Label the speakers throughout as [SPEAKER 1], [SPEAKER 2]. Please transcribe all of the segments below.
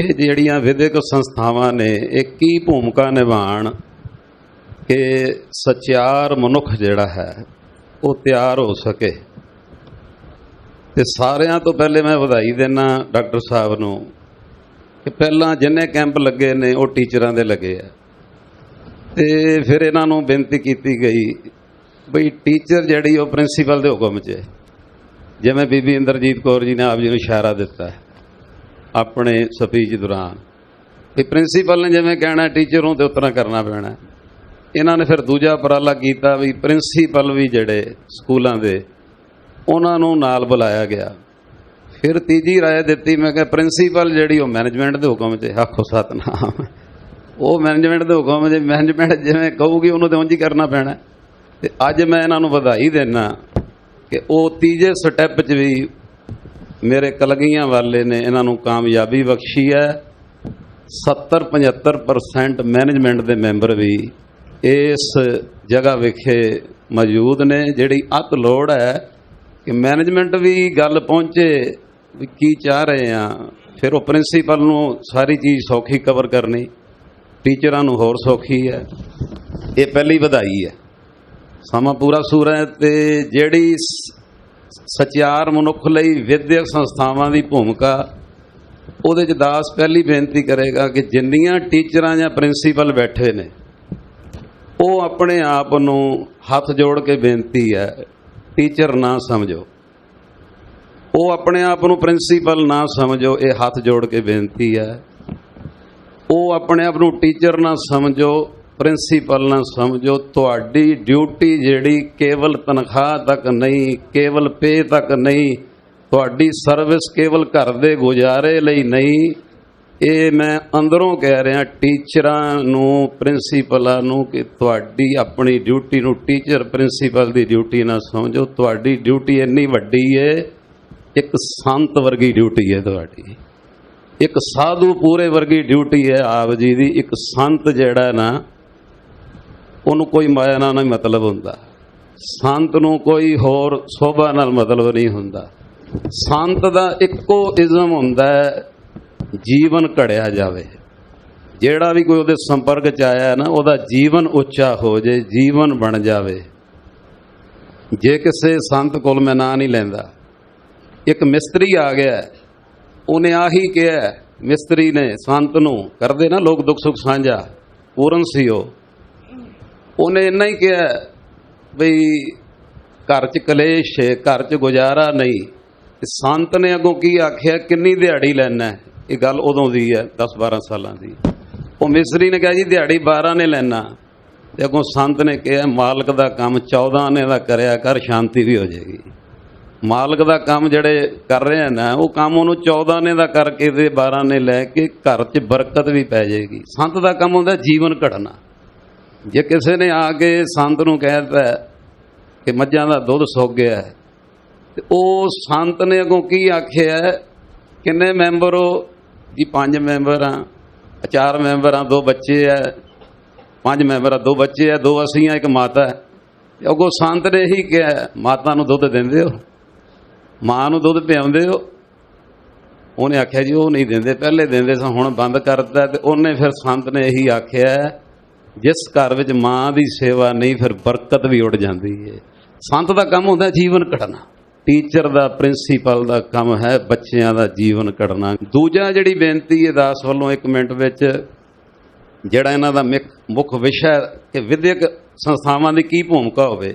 [SPEAKER 1] ਇਹ ਜਿਹੜੀਆਂ ਵਿਦਿਅਕ ਸੰਸਥਾਵਾਂ ਨੇ, ਇਹ ਕੀ ਭੂਮਿਕਾ ਨਿਭਾਣ ਕਿ ਸਚਿਆਰ ਮਨੁੱਖ ਜਿਹੜਾ ਹੈ, ਉਹ ਤਿਆਰ ਹੋ ਸਕੇ। ਤੇ ਸਾਰਿਆਂ ਤੋਂ ਪਹਿਲੇ ਮੈਂ ਵਧਾਈ ਦੇਣਾ ਡਾਕਟਰ ਸਾਹਿਬ ਨੂੰ ਕਿ ਪਹਿਲਾਂ ਜਿੰਨੇ ਕੈਂਪ ਲੱਗੇ ਨੇ, ਉਹ ਟੀਚਰਾਂ ਦੇ ਲੱਗੇ ਆ। ਤੇ ਫਿਰ ਇਹਨਾਂ ਨੂੰ ਬੇਨਤੀ ਕੀਤੀ ਗਈ ਬਈ ਟੀਚਰ ਜਿਹੜੀ ਉਹ ਪ੍ਰਿੰਸੀਪਲ ਦੇ ਹੁਕਮ 'ਚ ਜਿਵੇਂ ਬੀਬੀ ਇੰਦਰਜੀਤ ਕੌਰ ਜੀ ਨੇ ਆਪ ਜੀ ਨੂੰ ਇਸ਼ਾਰਾ ਦਿੱਤਾ ਹੈ। ਆਪਣੇ ਸਪੀਚ ਦੌਰਾਨ। ਕਿ ਪ੍ਰਿੰਸੀਪਲ ਨੇ ਜਿਵੇਂ ਕਹਿਣਾ ਟੀਚਰ ਨੂੰ ਤੇ ਉਤਰਾ ਕਰਨਾ ਪੈਣਾ। ਇਹਨਾਂ ਨੇ ਫਿਰ ਦੂਜਾ ਉਪਰਾਲਾ ਕੀਤਾ ਵੀ ਪ੍ਰਿੰਸੀਪਲ ਵੀ ਜਿਹੜੇ ਸਕੂਲਾਂ ਦੇ, ਉਹਨਾਂ ਨੂੰ ਨਾਲ ਬੁਲਾਇਆ ਗਿਆ। ਫਿਰ ਤੀਜੀ ਰਾਏ ਦਿੱਤੀ, ਮੈਂ ਕਿਹਾ ਪ੍ਰਿੰਸੀਪਲ ਜਿਹੜੀ ਉਹ ਮੈਨੇਜਮੈਂਟ ਦੇ ਹੁਕਮ 'ਚ ਆਖੋ ਸਤਨਾਮ। ਉਹ ਮੈਨੇਜਮੈਂਟ ਦੇ ਹੁਕਮ 'ਚ ਮੈਨੇਜਮੈਂਟ ਜਿਵੇਂ ਕਹੂਗੀ ਉਹਨੂੰ ਤੇ ਉਂਝ ਹੀ ਕਰਨਾ ਪੈਣਾ। ਤੇ ਅੱਜ ਮੈਂ ਇਹਨਾਂ ਨੂੰ ਵਧਾਈ ਦੇਣਾ ਕਿ ਉਹ ਤੀਜੇ ਸਟੈਪ 'ਚ ਵੀ ਮੇਰੇ ਕਲਗੀਆਂ ਵਾਲੇ ਨੇ ਇਹਨਾਂ ਨੂੰ ਕਾਮਯਾਬੀ ਬਖਸ਼ੀ ਹੈ। 70 75% ਮੈਨੇਜਮੈਂਟ ਦੇ ਮੈਂਬਰ ਵੀ ਇਸ ਜਗ੍ਹਾ ਵਿਖੇ ਮੌਜੂਦ ਨੇ। ਜਿਹੜੀ ਅਤ ਲੋੜ ਹੈ ਕਿ ਮੈਨੇਜਮੈਂਟ ਵੀ ਗੱਲ ਪਹੁੰਚੇ ਵੀ ਕੀ ਚਾਹ ਰਹੇ ਆ ਫਿਰ ਉਹ ਪ੍ਰਿੰਸੀਪਲ ਨੂੰ ਸਾਰੀ ਚੀਜ਼ ਸੌਖੀ ਕਵਰ ਕਰਨੀ ਟੀਚਰਾਂ ਨੂੰ ਹੋਰ ਸੌਖੀ ਹੈ। ਇਹ ਪਹਿਲੀ ਵਧਾਈ ਹੈ। ਸਮਾਂ ਪੂਰਾ ਸੂਰ ਹੈ ਤੇ ਜਿਹੜੀ ਸਚਿਆਰ ਮਨੁੱਖ ਲਈ ਵਿਦਿਅਕ ਸੰਸਥਾਵਾਂ ਦੀ ਭੂਮਿਕਾ, ਉਹਦੇ ਚ ਦਾਸ ਪਹਿਲੀ ਬੇਨਤੀ ਕਰੇਗਾ ਕਿ ਜਿੰਨੀਆਂ ਟੀਚਰਾਂ ਜਾਂ ਪ੍ਰਿੰਸੀਪਲ ਬੈਠੇ ਨੇ, ਉਹ ਆਪਣੇ ਆਪ ਨੂੰ ਹੱਥ ਜੋੜ ਕੇ ਬੇਨਤੀ ਹੈ, ਟੀਚਰ ਨਾ ਸਮਝੋ। ਉਹ ਆਪਣੇ ਆਪ ਨੂੰ ਪ੍ਰਿੰਸੀਪਲ ਨਾ ਸਮਝੋ, ਇਹ ਹੱਥ ਜੋੜ ਕੇ ਬੇਨਤੀ ਹੈ। ਉਹ ਆਪਣੇ ਆਪ ਨੂੰ ਟੀਚਰ ਨਾ ਸਮਝੋ ਪ੍ਰਿੰਸੀਪਲ ਨਾਲ ਸਮਝੋ, ਤੁਹਾਡੀ ਡਿਊਟੀ ਜਿਹੜੀ ਕੇਵਲ ਤਨਖਾਹ ਤੱਕ ਨਹੀਂ, ਕੇਵਲ ਪੇ ਤੱਕ ਨਹੀਂ, ਤੁਹਾਡੀ ਸਰਵਿਸ ਕੇਵਲ ਘਰ ਦੇ ਗੁਜ਼ਾਰੇ ਲਈ ਨਹੀਂ, ਇਹ ਮੈਂ ਅੰਦਰੋਂ ਕਹਿ ਰਿਹਾ ਟੀਚਰਾਂ ਨੂੰ, ਪ੍ਰਿੰਸੀਪਲਾਂ ਨੂੰ ਕਿ ਤੁਹਾਡੀ ਆਪਣੀ ਡਿਊਟੀ ਨੂੰ ਟੀਚਰ ਪ੍ਰਿੰਸੀਪਲ ਦੀ ਡਿਊਟੀ ਨਾ ਸਮਝੋ, ਤੁਹਾਡੀ ਡਿਊਟੀ ਇੰਨੀ ਵੱਡੀ ਹੈ ਇੱਕ ਸੰਤ ਵਰਗੀ ਡਿਊਟੀ ਹੈ ਤੁਹਾਡੀ। ਇੱਕ ਸਾਧੂ ਪੂਰੇ ਵਰਗੀ ਡਿਊਟੀ ਹੈ ਆਪ ਜੀ ਦੀ, ਇੱਕ ਸੰਤ ਜਿਹੜਾ ਨਾ ਉਹਨੂੰ ਕੋਈ ਮਾਇਆ ਨਾਲ ਨਹੀਂ ਮਤਲਬ ਹੁੰਦਾ। ਸੰਤ ਨੂੰ ਕੋਈ ਹੋਰ ਸੋਭਾ ਨਾਲ ਮਤਲਬ ਨਹੀਂ ਹੁੰਦਾ। ਸੰਤ ਦਾ ਇੱਕੋ ਇਜ਼ਮ ਹੁੰਦਾ ਹੈ, ਜੀਵਨ ਘੜਿਆ ਜਾਵੇ। ਜਿਹੜਾ ਵੀ ਕੋਈ ਉਹਦੇ ਸੰਪਰਕ ਚ ਆਇਆ ਨਾ, ਉਹਦਾ ਜੀਵਨ ਉੱਚਾ ਹੋ ਜੇ, ਜੀਵਨ ਬਣ ਜਾਵੇ। ਜੇ ਕਿਸੇ ਸੰਤ ਕੋਲ ਮੈਂ ਨਾਂ ਨਹੀਂ ਲੈਂਦਾ, ਇੱਕ ਮਿਸਤਰੀ ਆ ਗਿਆ ਉਹਨੇ ਆਹੀ ਕਿਹਾ ਮਿਸਤਰੀ ਨੇ ਸੰਤ ਨੂੰ, ਕਰਦੇ ਨਾ ਲੋਕ ਦੁੱਖ ਸੁੱਖ ਸਾਂਝਾ, ਪੂਰਨ ਸੀ ਉਹ। ਉਹਨੇ ਇੰਨਾ ਹੀ ਕਿਹਾ ਬਈ ਘਰ 'ਚ ਕਲੇਸ਼ ਹੈ, ਘਰ 'ਚ ਗੁਜ਼ਾਰਾ ਨਹੀਂ। ਤੇ ਸੰਤ ਨੇ ਅੱਗੋਂ ਕੀ ਆਖਿਆ, ਕਿੰਨੀ ਦਿਹਾੜੀ ਲੈਣਾ ਇਹ ਗੱਲ ਉਦੋਂ ਦੀ ਹੈ 10 12 ਸਾਲਾਂ ਦੀ। ਉਹ ਮਿਸਰੀ ਨੇ ਕਿਹਾ ਜੀ, ਦਿਹਾੜੀ 12 ਨੇ ਲੈਣਾ। ਤੇ ਅੱਗੋਂ ਸੰਤ ਨੇ ਕਿਹਾ, ਮਾਲਕ ਦਾ ਕੰਮ 14 ਨੇ ਦਾ ਕਰਿਆ ਕਰ, ਸ਼ਾਂਤੀ ਵੀ ਹੋ ਜਾਏਗੀ। ਮਾਲਕ ਦਾ ਕੰਮ ਜਿਹੜੇ ਕਰ ਰਹੇ ਨਾ, ਉਹ ਕੰਮ ਉਹਨੂੰ 14 ਨੇ ਦਾ ਕਰਕੇ ਤੇ 12 ਨੇ ਲੈ ਕੇ ਘਰ 'ਚ ਬਰਕਤ ਵੀ ਪੈ ਜਾਏਗੀ। ਸੰਤ ਦਾ ਕੰਮ ਹੁੰਦਾ ਜੀਵਨ ਘਟਨਾ ਜੇ ਕਿਸੇ ਨੇ ਆ ਕੇ ਸੰਤ ਨੂੰ ਕਹਿ ਦਿੱਤਾ ਕਿ ਮੱਝਾਂ ਦਾ ਦੁੱਧ ਸੁੱਕ ਗਿਆ ਹੈ, ਤੇ ਉਹ ਸੰਤ ਨੇ ਅਗੋਂ ਕੀ ਆਖਿਆ ਕਿੰਨੇ ਮੈਂਬਰ ਹੋ? ਜੀ, ਪੰਜ ਮੈਂਬਰ ਆ ਚਾਰ ਮੈਂਬਰ ਆ ਦੋ ਬੱਚੇ ਆ ਪੰਜ ਮੈਂਬਰ ਆ ਦੋ ਬੱਚੇ ਆ ਦੋ ਅਸੀਂ ਆ ਇੱਕ ਮਾਤਾ ਹੈ। ਤੇ ਅਗੋਂ ਸੰਤ ਨੇ ਇਹੀ ਕਿਹਾ ਮਾਤਾ ਨੂੰ ਦੁੱਧ ਦਿੰਦੇ ਹੋ। ਮਾਂ ਨੂੰ ਦੁੱਧ ਪਿਆਉਂਦੇ ਹੋ। ਉਹਨੇ ਆਖਿਆ ਜੀ, ਉਹ ਨਹੀਂ ਦਿੰਦੇ। ਪਹਿਲੇ ਦਿੰਦੇ ਸਾਂ, ਹੁਣ ਬੰਦ ਕਰਤਾ ਤੇ ਉਹਨੇ ਫਿਰ ਸੰਤ ਨੇ ਇਹੀ ਆਖਿਆ ਜਿਸ ਘਰ ਵਿੱਚ ਮਾਂ ਦੀ ਸੇਵਾ ਨਹੀਂ, ਫਿਰ ਬਰਕਤ ਵੀ ਉੱਡ ਜਾਂਦੀ ਹੈ ਸੰਤ ਦਾ ਕੰਮ ਹੁੰਦਾ ਜੀਵਨ ਕਢਣਾ। ਟੀਚਰ ਦਾ, ਪ੍ਰਿੰਸੀਪਲ ਦਾ ਕੰਮ ਹੈ ਬੱਚਿਆਂ ਦਾ ਜੀਵਨ ਕਢਣਾ। ਦੂਜਾ ਜਿਹੜੀ ਬੇਨਤੀ ਹੈ ਦਾਸ ਵੱਲੋਂ ਇੱਕ ਮਿੰਟ ਵਿੱਚ, ਜਿਹੜਾ ਇਹਨਾਂ ਦਾ ਮੁੱਖ ਵਿਸ਼ਾ ਕਿ ਵਿਦਿਅਕ ਸੰਸਥਾਵਾਂ ਦੀ ਕੀ ਭੂਮਿਕਾ ਹੋਵੇ।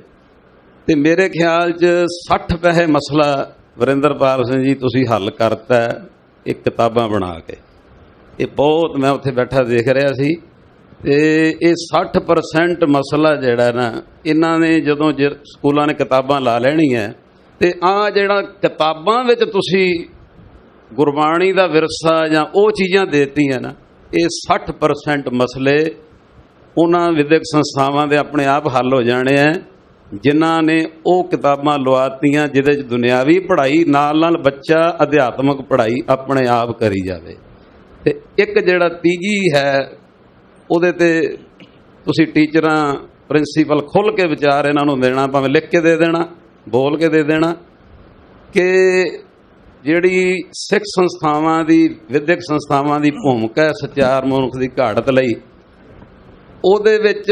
[SPEAKER 1] ਤੇ ਮੇਰੇ ਖਿਆਲ 'ਚ 60 ਪੈਸੇ ਮਸਲਾ ਵਰਿੰਦਰਪਾਲ ਸਿੰਘ ਜੀ, ਤੁਸੀਂ ਹੱਲ ਕਰਤਾ ਇਹ ਕਿਤਾਬਾਂ ਬਣਾ ਕੇ। ਇਹ ਬਹੁਤ ਮੈਂ ਉੱਥੇ ਬੈਠਾ ਦੇਖ ਰਿਹਾ ਸੀ। ਤੇ ਇਹ 60% ਮਸਲਾ ਜਿਹੜਾ ਨਾ, ਇਹਨਾਂ ਨੇ ਜਦੋਂ ਸਕੂਲਾਂ ਨੇ ਕਿਤਾਬਾਂ ਲਾ ਲੈਣੀਆਂ, ਤੇ ਆ ਜਿਹੜਾ ਕਿਤਾਬਾਂ ਵਿੱਚ ਤੁਸੀਂ ਗੁਰਬਾਣੀ ਦਾ ਵਿਰਸਾ ਜਾਂ ਉਹ ਚੀਜ਼ਾਂ ਦੇਤੀਆਂ ਨਾ, ਇਹ 60% ਮਸਲੇ ਉਹਨਾਂ ਵਿਦਿਅਕ ਸੰਸਥਾਵਾਂ ਦੇ ਆਪਣੇ ਆਪ ਹੱਲ ਹੋ ਜਾਣੇ ਆ, ਜਿਨ੍ਹਾਂ ਨੇ ਉਹ ਕਿਤਾਬਾਂ ਲਵਾਤੀਆਂ ਜਿਹਦੇ ਚ ਦੁਨਿਆਵੀ ਪੜ੍ਹਾਈ ਨਾਲ ਨਾਲ ਬੱਚਾ ਅਧਿਆਤਮਕ ਪੜ੍ਹਾਈ ਆਪਣੇ ਆਪ ਕਰੀ ਜਾਵੇ। ਤੇ ਇੱਕ ਜਿਹੜਾ ਤੀਜੀ ਹੈ ਉਹਦੇ ਤੇ ਤੁਸੀਂ ਟੀਚਰਾਂ, ਪ੍ਰਿੰਸੀਪਲ ਖੁੱਲ ਕੇ ਵਿਚਾਰ ਇਹਨਾਂ ਨੂੰ ਦੇਣਾ, ਭਾਵੇਂ ਲਿਖ ਕੇ ਦੇ ਦੇਣਾ, ਬੋਲ ਕੇ ਦੇ ਦੇਣਾ, ਕਿ ਜਿਹੜੀ ਸਿੱਖ ਸੰਸਥਾਵਾਂ ਦੀ, ਵਿਦਿਅਕ ਸੰਸਥਾਵਾਂ ਦੀ ਭੂਮਿਕਾ ਹੈ ਸਚਾਰ ਮਨੁੱਖ ਦੀ ਘਾੜਤ ਲਈ, ਉਹਦੇ ਵਿੱਚ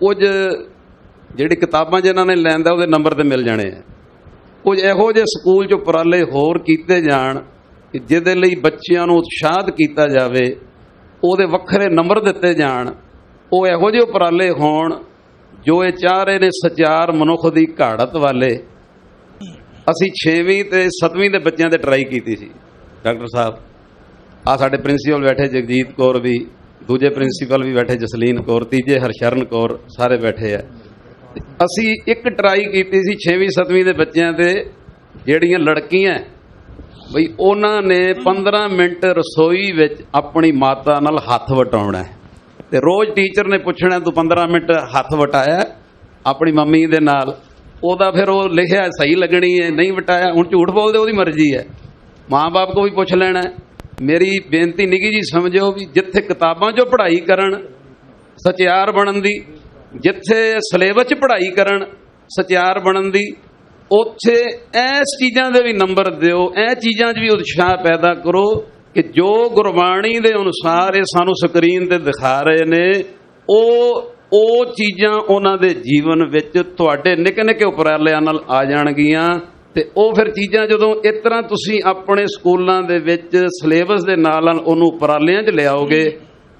[SPEAKER 1] ਕੁਝ ਜਿਹੜੀ ਕਿਤਾਬਾਂ ਜਿਨ੍ਹਾਂ ਨੇ ਲੈਂਦਾ, ਉਹਦੇ ਨੰਬਰ ਤੇ ਮਿਲ ਜਾਣੇ ਆ। ਕੁਝ ਇਹੋ ਜਿਹੇ ਸਕੂਲ ਚ ਉਪਰਾਲੇ ਹੋਰ ਕੀਤੇ ਜਾਣ, ਕਿ ਜਿਹਦੇ ਲਈ ਬੱਚਿਆਂ ਨੂੰ ਉਤਸ਼ਾਹਤ ਕੀਤਾ ਜਾਵੇ ਉਹਦੇ ਵੱਖਰੇ ਨੰਬਰ ਦਿੱਤੇ ਜਾਣ, ਉਹ ਇਹੋ ਜਿਹੇ ਉਪਰਾਲੇ ਹੋਣ ਜੋ ਇਹ ਚਾਹ ਰਹੇ ਨੇ ਸਚਾਰ ਮਨੁੱਖ ਦੀ ਘਾੜਤ ਵਾਲੇ। ਅਸੀਂ 6ਵੀਂ ਤੇ 7ਵੀਂ ਦੇ ਬੱਚਿਆਂ ਤੇ ਟਰਾਈ ਕੀਤੀ ਸੀ, ਡਾਕਟਰ ਸਾਹਿਬ। ਆ ਸਾਡੇ ਪ੍ਰਿੰਸੀਪਲ ਬੈਠੇ, ਜਗਜੀਤ ਕੌਰ ਵੀ, ਦੂਜੇ ਪ੍ਰਿੰਸੀਪਲ ਵੀ ਬੈਠੇ, ਜਸਲੀਨ ਕੌਰ, ਤੀਜੇ ਹਰਸ਼ਰਨ ਕੌਰ, ਸਾਰੇ ਬੈਠੇ ਆ। ਅਸੀਂ ਇੱਕ ਟਰਾਈ ਕੀਤੀ ਸੀ 6ਵੀਂ 7ਵੀਂ ਦੇ ਬੱਚਿਆਂ ਤੇ, ਜਿਹੜੀਆਂ ਲੜਕੀਆਂ ਬਈ ਉਹਨਾਂ ਨੇ 15 ਮਿੰਟ ਰਸੋਈ ਵਿੱਚ ਆਪਣੀ ਮਾਤਾ ਨਾਲ ਹੱਥ ਵਟਾਉਣਾ ਹੈ। ਤੇ ਰੋਜ਼ ਟੀਚਰ ਨੇ ਪੁੱਛਣਾ, ਤੂੰ 15 ਮਿੰਟ ਹੱਥ ਵਟਾਇਆ ਆਪਣੀ ਮੰਮੀ ਦੇ ਨਾਲ? ਉਹਦਾ ਫਿਰ ਉਹ ਲਿਖਿਆ, ਸਹੀ ਲੱਗਣੀ ਹੈ, ਨਹੀਂ ਵਟਾਇਆ, ਹੁਣ ਝੂਠ ਬੋਲਦੇ, ਉਹਦੀ ਮਰਜ਼ੀ ਹੈ। ਮਾਂ-ਬਾਪ ਕੋ ਵੀ ਪੁੱਛ ਲੈਣਾ ਮੇਰੀ ਬੇਨਤੀ ਨਿੱਗੀ ਜੀ, ਸਮਝਿਓ ਵੀ ਜਿੱਥੇ ਕਿਤਾਬਾਂ 'ਚੋਂ ਪੜ੍ਹਾਈ ਕਰਨ, ਸਚਿਆਰ ਬਣਨ ਦੀ, ਜਿੱਥੇ ਸਿਲੇਬਸ 'ਚ ਪੜ੍ਹਾਈ ਕਰਨ, ਸਚਿਆਰ ਬਣਨ ਦੀ ਉੱਥੇ ਐਸ ਚੀਜ਼ਾਂ ਦੇ ਵੀ ਨੰਬਰ ਦਿਓ ਇਹ ਚੀਜ਼ਾਂ 'ਚ ਵੀ ਉਤਸ਼ਾਹ ਪੈਦਾ ਕਰੋ ਕਿ ਜੋ ਗੁਰਬਾਣੀ ਦੇ ਅਨੁਸਾਰ ਇਹ ਸਾਨੂੰ ਸਕਰੀਨ ਤੇ ਦਿਖਾ ਰਹੇ ਨੇ, ਉਹ ਉਹ ਚੀਜ਼ਾਂ ਉਹਨਾਂ ਦੇ ਜੀਵਨ ਵਿੱਚ ਤੁਹਾਡੇ ਨਿੱਕੇ ਨਿੱਕੇ ਉਪਰਾਲਿਆਂ ਨਾਲ ਆ ਜਾਣਗੀਆਂ ਤੇ ਉਹ ਫਿਰ ਚੀਜ਼ਾਂ ਜਦੋਂ ਇਸ ਤਰ੍ਹਾਂ ਤੁਸੀਂ ਆਪਣੇ ਸਕੂਲਾਂ ਦੇ ਵਿੱਚ ਸਿਲੇਬਸ ਦੇ ਨਾਲ ਨਾਲ ਉਹਨੂੰ ਉਪਰਾਲਿਆਂ 'ਚ ਲਿਆਓਗੇ,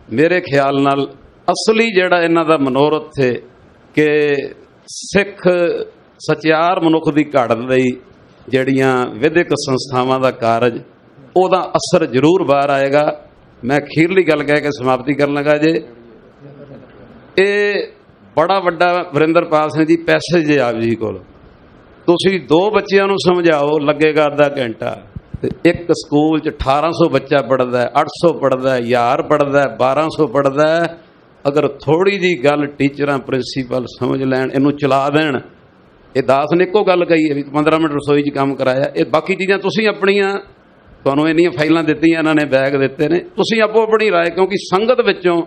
[SPEAKER 1] ਮੇਰੇ ਖਿਆਲ ਨਾਲ ਅਸਲੀ ਜਿਹੜਾ ਇਹਨਾਂ ਦਾ ਮਨੋਰਥ ਹੈ ਕਿ ਸਿੱਖ ਸਚਿਆਰ ਮਨੁੱਖ ਦੀ ਘਾੜਤ ਲਈ ਜਿਹੜੀਆਂ ਵਿਦਿਅਕ ਸੰਸਥਾਵਾਂ ਦਾ ਕਾਰਜ, ਉਹਦਾ ਅਸਰ ਜ਼ਰੂਰ ਬਾਹਰ ਆਏਗਾ। ਮੈਂ ਅਖੀਰਲੀ ਗੱਲ ਕਹਿ ਕੇ ਸਮਾਪਤੀ ਕਰਨ ਲੱਗਾ ਜੇ। ਇਹ ਬੜਾ ਵੱਡਾ ਵਰਿੰਦਰਪਾਲ ਸਿੰਘ ਜੀ ਪੈਸੇਜ ਜੇ ਆਪ ਜੀ ਕੋਲ। ਤੁਸੀਂ ਦੋ ਬੱਚਿਆਂ ਨੂੰ ਸਮਝਾਓ, ਲੱਗੇਗਾ ਅੱਧਾ ਘੰਟਾ। ਤੇ ਇੱਕ ਸਕੂਲ 'ਚ 1800 ਬੱਚਾ ਪੜਦਾ ਹੈ 800 ਪੜਦਾ ਹੈ 1000 ਪੜਦਾ ਹੈ 1200 ਪੜਦਾ ਅਗਰ ਥੋੜੀ ਜੀ ਗੱਲ ਟੀਚਰਾਂ, ਪ੍ਰਿੰਸੀਪਲ ਸਮਝ ਲੈਣ, ਇਹਨੂੰ ਚਲਾ ਦੇਣ ਇਹ ਦਾਸ ਨੇ ਇੱਕੋ ਗੱਲ ਕਹੀ ਹੈ ਵੀ 15 ਮਿੰਟ ਰਸੋਈ 'ਚ ਕੰਮ ਕਰਾਇਆ। ਇਹ ਬਾਕੀ ਚੀਜ਼ਾਂ ਤੁਸੀਂ ਆਪਣੀਆਂ, ਤੁਹਾਨੂੰ ਇੰਨੀਆਂ ਫਾਈਲਾਂ ਦਿੱਤੀਆਂ, ਇਹਨਾਂ ਨੇ ਬੈਗ ਦਿੱਤੇ ਨੇ। ਤੁਸੀਂ ਆਪੋ ਆਪਣੀ ਰਾਏ, ਕਿਉਂਕਿ ਸੰਗਤ ਵਿੱਚੋਂ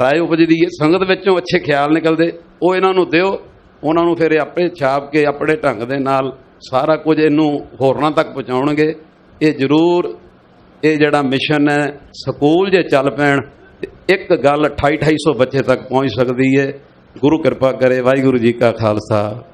[SPEAKER 1] ਰਾਏ ਉਪਜਦੀ ਹੈ, ਸੰਗਤ ਵਿੱਚੋਂ ਅੱਛੇ ਖਿਆਲ ਨਿਕਲਦੇ, ਉਹ ਇਹਨਾਂ ਨੂੰ ਦਿਓ, ਉਹਨਾਂ ਨੂੰ ਫਿਰ ਇਹ ਆਪੇ ਛਾਪ ਕੇ ਆਪਣੇ ਢੰਗ ਦੇ ਨਾਲ ਸਾਰਾ ਕੁਝ ਇਹਨੂੰ ਹੋਰਨਾਂ ਤੱਕ ਪਹੁੰਚਾਉਣਗੇ। ਇਹ ਜ਼ਰੂਰ, ਇਹ ਜਿਹੜਾ ਮਿਸ਼ਨ ਹੈ, ਸਕੂਲ ਜੇ ਚੱਲ ਪੈਣ, ਇੱਕ ਗੱਲ 28 2800 ਬੱਚੇ ਤੱਕ ਪਹੁੰਚ ਸਕਦੀ ਹੈ। ਗੁਰੂ ਕਿਰਪਾ ਕਰੇ, ਵਾਹਿਗੁਰੂ ਜੀ ਕਾ ਖਾਲਸਾ।